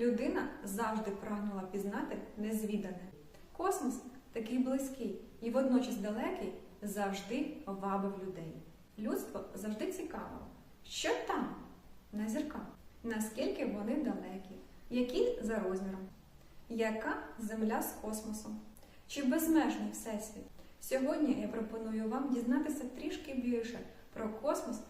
Людина завжди прагнула пізнати незвідане. Космос такий близький і водночас далекий завжди вабив людей. Людство завжди цікавило, що там на зірках, наскільки вони далекі, які за розміром, яка земля з космосом, чи безмежний всесвіт. Сьогодні я пропоную вам дізнатися трішки більше про космос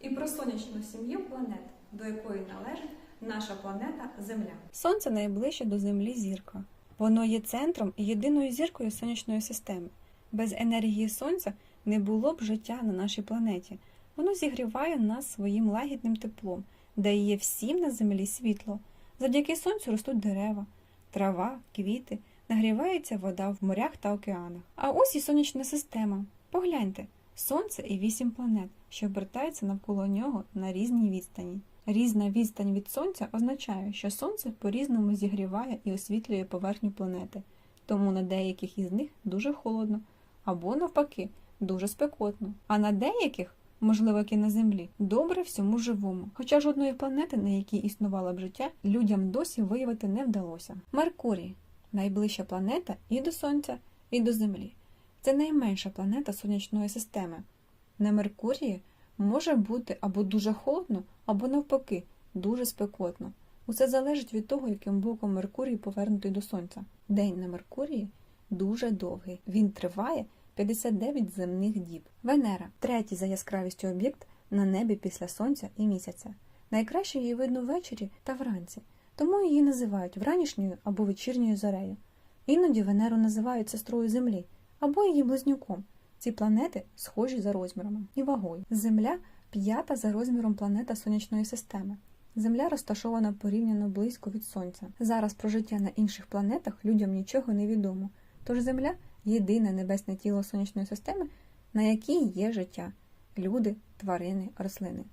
і про сонячну сім'ю планет, до якої належить наша планета Земля. Сонце найближче до Землі зірка. Воно є центром і єдиною зіркою сонячної системи. Без енергії сонця не було б життя на нашій планеті. Воно зігріває нас своїм лагідним теплом, дає всім на землі світло. Завдяки сонцю ростуть дерева, трава, квіти, нагрівається вода в морях та океанах. А ось і сонячна система. Погляньте, сонце і вісім планет, що обертаються навколо нього на різній відстані. Різна відстань від сонця означає, що сонце по-різному зігріває і освітлює поверхню планети, тому на деяких із них дуже холодно, або навпаки, дуже спекотно. А на деяких, можливо, як і на землі, добре всьому живому. Хоча жодної планети, на якій існувало б життя, людям досі виявити не вдалося. Меркурій найближча планета і до Сонця, і до Землі. Це найменша планета сонячної системи. На Меркурії може бути або дуже холодно, або навпаки, дуже спекотно. Усе залежить від того, яким боком Меркурій повернутий до Сонця. День на Меркурії дуже довгий. Він триває 59 земних діб. Венера третій за яскравістю об'єкт на небі після Сонця і місяця. Найкраще її видно ввечері та вранці, тому її називають вранішньою або вечірньою зорею. Іноді Венеру називають сестрою Землі або її близнюком. Ці планети схожі за розмірами і вагою. Земля п'ята за розміром планета сонячної системи. Земля розташована порівняно близько від Сонця. Зараз про життя на інших планетах людям нічого не відомо. Тож Земля єдине небесне тіло сонячної системи, на якій є життя люди, тварини, рослини.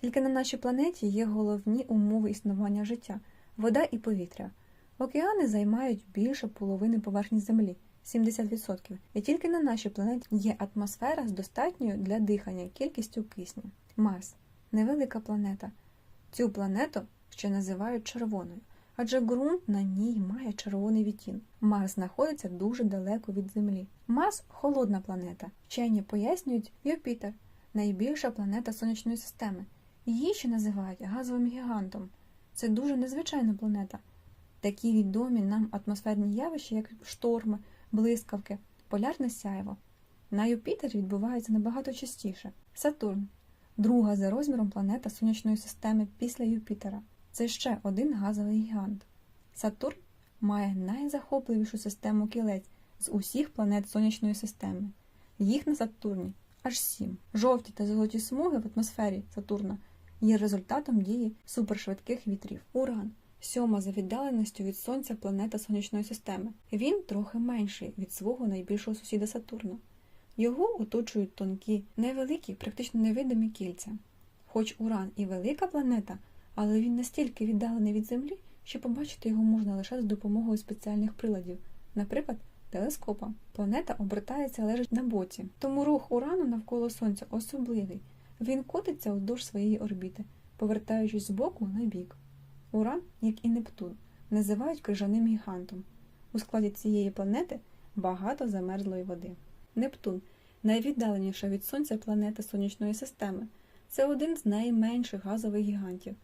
Тільки на нашій планеті є головні умови існування життя вода і повітря. Океани займають більше половини поверхні Землі 70%. І тільки на нашій планеті є атмосфера з достатньою для дихання кількістю кисню. Марс невелика планета. Цю планету ще називають червоною, адже ґрунт на ній має червоний відтінок. Марс знаходиться дуже далеко від Землі. Марс холодна планета. Вчені пояснюють Юпітер найбільша планета сонячної системи. Її ще називають газовим гігантом. Це дуже незвичайна планета. Такі відомі нам атмосферні явища, як шторми, блискавки, полярне сяйво. На Юпітері відбувається набагато частіше. Сатурн друга за розміром планета сонячної системи після Юпітера. Це ще один газовий гігант. Сатурн має найзахопливішу систему кілець з усіх планет сонячної системи. Їх на Сатурні аж сім. Жовті та золоті смуги в атмосфері Сатурна є результатом дії супершвидких вітрів. Уран сьома за віддаленістю від Сонця планета сонячної системи. Він трохи менший від свого найбільшого сусіда Сатурна. Його оточують тонкі, невеликі, практично невидимі кільця. Хоч Уран і велика планета, але він настільки віддалений від Землі, що побачити його можна лише з допомогою спеціальних приладів, наприклад, телескопа. Планета обертається лежить на боці, тому рух Урану навколо Сонця особливий. Він котиться вздовж своєї орбіти, повертаючись з боку на бік. Уран, як і Нептун, називають крижаним гігантом. У складі цієї планети багато замерзлої води. Нептун найвіддаленіша від Сонця планета сонячної системи. Це один з найменших газових гігантів.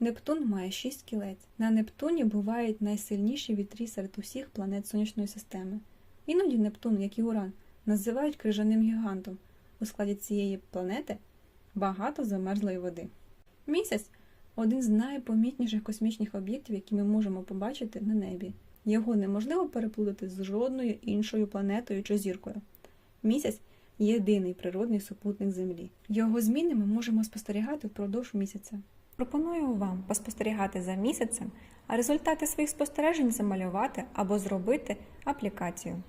Нептун має шість кілець. На Нептуні бувають найсильніші вітрі серед усіх планет сонячної системи. Іноді Нептун, як і Уран, називають крижаним гігантом. У складі цієї планети багато замерзлої води. Місяць один з найпомітніших космічних об'єктів, які ми можемо побачити на небі. Його неможливо переплутати з жодною іншою планетою чи зіркою. Місяць єдиний природний супутник Землі. Його зміни ми можемо спостерігати впродовж місяця. Пропоную вам поспостерігати за місяцем, а результати своїх спостережень замалювати або зробити аплікацію.